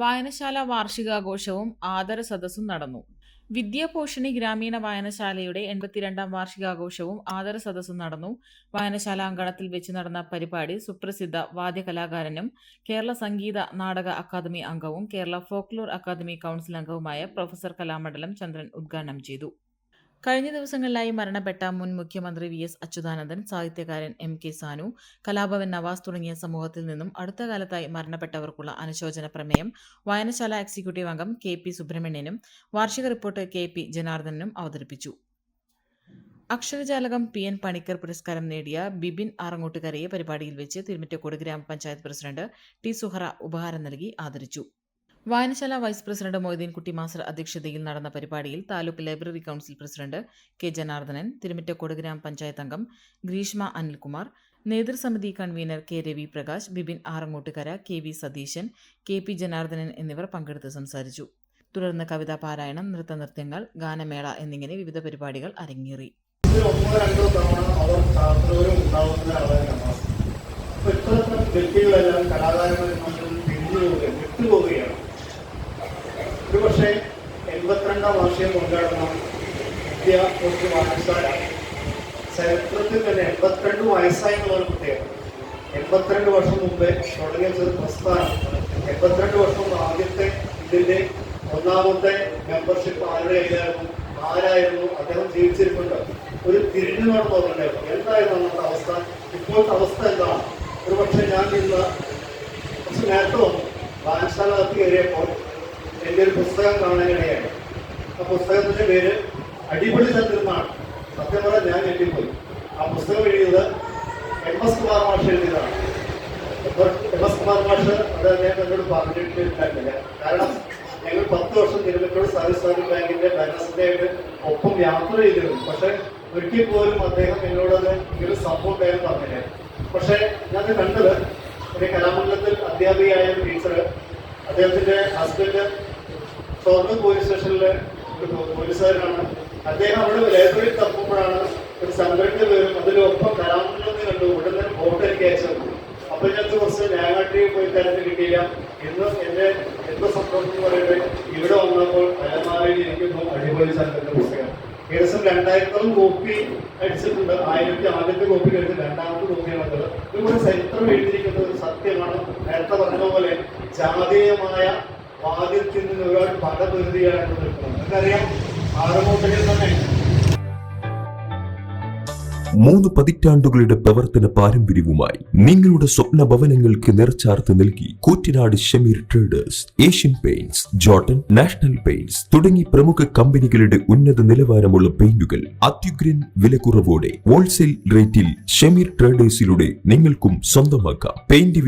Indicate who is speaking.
Speaker 1: വായനശാല വാർഷികാഘോഷവും ആദര സദസ്സും നടന്നു. വിദ്യാപോഷണി ഗ്രാമീണ വായനശാലയുടെ എൺപത്തിരണ്ടാം വാർഷികാഘോഷവും ആദര സദസ്സും നടന്നു. വായനശാല അങ്കണത്തിൽ വെച്ച് നടന്ന പരിപാടി സുപ്രസിദ്ധ വാദ്യകലാകാരനും കേരള സംഗീത നാടക അക്കാദമി അംഗവും കേരള ഫോക്ലോർ അക്കാദമി കൗൺസിൽ അംഗവുമായ പ്രൊഫസർ കലാമണ്ഡലം ചന്ദ്രൻ ഉദ്ഘാടനം ചെയ്തു. കഴിഞ്ഞ ദിവസങ്ങളിലായി മരണപ്പെട്ട മുൻ മുഖ്യമന്ത്രി വി എസ് അച്യുതാനന്ദൻ സാഹിത്യകാരൻ എം കെ സാനു കലാഭവൻ നവാസ് തുടങ്ങിയ സമൂഹത്തിൽ നിന്നും അടുത്ത കാലത്തായി മരണപ്പെട്ടവർക്കുള്ള അനുശോചന പ്രമേയം വായനശാല എക്സിക്യൂട്ടീവ് അംഗം കെ പി സുബ്രഹ്മണ്യനും വാർഷിക റിപ്പോർട്ട് കെ പി ജനാർദ്ദനും അവതരിപ്പിച്ചു. അക്ഷരജാലകം പി എൻ പണിക്കർ പുരസ്കാരം നേടിയ ബിബിൻ ആറങ്ങോട്ടുകരയെ പരിപാടിയിൽ വെച്ച് തിരുമറ്റക്കോട് ഗ്രാമപഞ്ചായത്ത് പ്രസിഡന്റ് ടി സുഹറ ഉപഹാരം നൽകി ആദരിച്ചു. വായനശാല വൈസ് പ്രസിഡന്റ് മൊയ്തീൻകുട്ടി മാസ്റ്റർ അധ്യക്ഷതയിൽ നടന്ന പരിപാടിയിൽ taluk library council president K Janardhanan Thirumittacode grama panchayat അംഗം Greeshma Anilkumar നേതൃസമിതി convener K Ravi Prakash Bibin Arangottukara K V Satheesan K P Janardhanan എന്നിവർ പങ്കെടുത്ത് സംസാരിച്ചു. തുടർന്ന് കവിതാ പാരായണം നൃത്തനൃത്യങ്ങൾ ഗാനമേള എന്നിങ്ങനെ വിവിധ പരിപാടികൾ അരങ്ങേറി.
Speaker 2: ഇപ്പോഴത്തെ വ്യക്തികളെല്ലാം തവണ അവർ ശാസ്ത്രവും ഉണ്ടാവുന്ന ആളാണ് നമാസ് അപ്പൊ ഇത്തരത്തിലുള്ള വ്യക്തികളെല്ലാം കലാകാരന്മാരിൽ നിന്ന് പിരിഞ്ഞു പോവുകയാണ് വിട്ടുപോവുകയാണ് ഒരുപക്ഷെ എൺപത്തിരണ്ടാം വാർഷികം കൊണ്ടാടുന്ന വിദ്യ കുറച്ച് വായനശാല ചരിത്രത്തിൽ തന്നെ എൺപത്തിരണ്ട് വയസ്സായി എന്നുള്ള പ്രത്യേകത എൺപത്തിരണ്ട് വർഷം മുമ്പേ തുടങ്ങിയ ചെറു പ്രസ്ഥാനം. എൺപത്തിരണ്ട് വർഷം മുമ്പ് ആദ്യത്തെ ഇതിന്റെ ഒന്നാമത്തെ മെമ്പർഷിപ്പ് ആരുടെ കയ്യിലായിരുന്നു? ആരായിരുന്നു? അദ്ദേഹം ജീവിച്ചിരിപ്പുണ്ട്. ഒരു തിരിഞ്ഞു നടന്നുണ്ടായിരുന്നു എന്തായിരുന്നു അന്നത്തെ അവസ്ഥ? ഇപ്പോഴത്തെ അവസ്ഥ എന്താണ്? ഒരു പക്ഷേ ഞാൻ ഇന്ന് കുറച്ച് നേരത്തെ വന്നു. വായനശാലകത്ത് കയറിയപ്പോൾ എന്റെ ഒരു പുസ്തകം കാണാനിടയായി ആ പുസ്തകത്തിന്റെ പേര് അടിപൊളി ചന്ദ്രനാണ് സത്യം പറഞ്ഞാൽ ഞാൻ ഞെട്ടിപ്പോയി. ആ പുസ്തകം എഴുതിയത് എം എസ് കുമാർ മാഷ് എഴുതിയതാണ്. എം എസ് കുമാർ മാഷ് അത് അദ്ദേഹം എന്നോട് പറഞ്ഞിട്ടില്ല കാരണം ഞങ്ങൾ പത്ത് വർഷം തിരുവനന്തപുരം സഹകരണ ബാങ്കിന്റെ ബാലൻസിന്റെ ഒപ്പം യാത്ര ചെയ്തിരുന്നു. പക്ഷെ ഒരിക്കൽ പോലും അദ്ദേഹം എന്നോടത് ഇങ്ങനെ സപ്പോർട്ട് അദ്ദേഹം പറഞ്ഞില്ല. പക്ഷെ ഞാൻ കണ്ടത് എന്റെ കലാമണ്ഡലത്തിൽ അധ്യാപികയായ ടീച്ചർ അദ്ദേഹത്തിന്റെ ഹസ്ബൻഡ് ഷൊർണൂർ പോലീസ് സ്റ്റേഷനിലെ ഒരു പോലീസുകാരനാണ്. അദ്ദേഹം അവിടെ ലൈബ്രറി തപ്പുമ്പോഴാണ് ഒരു സംഘടന പേരും അതിലൊപ്പം കലാമണ്ഡലത്തിൽ കണ്ടു ഉടനെ ഫോട്ടോ എനിക്ക് അയച്ചു അപ്പൊ ഞാൻ കുറച്ച് ഞാനാട്ടി പോയി തരത്തിൽ കിട്ടിയില്ല. ഇന്ന് എന്റെ എന്ത് സംഭവം എന്ന് പറയുന്നത് ഇവിടെ വന്നപ്പോൾ അലമാരയിൽ ഇരിക്കുന്നു അടിപൊളി സംഘത്തിന്റെ പുസ്തകം. ഏകദേശം രണ്ടായിരത്തോളം കോപ്പി അടിച്ചിട്ടുണ്ട്. ആയിരത്തി ആദ്യത്തെ കോപ്പി കഴിഞ്ഞ് രണ്ടാമത്തെ കോപ്പിയാണ് ഇതുപോലെ ചരിത്രം എഴുതിയിരിക്കുന്നത് സത്യമാണ്. നേരത്തെ പറഞ്ഞ പോലെ ജാതീയമായ വാദ്യത്തിൽ നിന്ന് ഒരുപാട് പദപരിധിയാണ് നിൽക്കുന്നത് നിങ്ങൾക്കറിയാം ആറുമൂട്ടയിൽ തന്നെ.
Speaker 3: മൂന്ന് പതിറ്റാണ്ടുകളുടെ പ്രവർത്തന പാരമ്പര്യവുമായി നിങ്ങളുടെ സ്വപ്ന ഭവനങ്ങൾക്ക് നിറച്ചാർത്ത് നൽകി Koottanad Shameer traders Asian paints Jotun national paints തുടങ്ങി പ്രമുഖ കമ്പനികളുടെ ഉന്നത നിലവാരമുള്ള പെയിന്റുകൾ അത്യുഗ്രൻ വിലക്കുറവോടെ ഹോൾസെയിൽ റേറ്റിൽ ഷമീർ ട്രേഡേഴ്സിലൂടെ നിങ്ങൾക്കും സ്വന്തമാക്കാം. പെയിന്റ്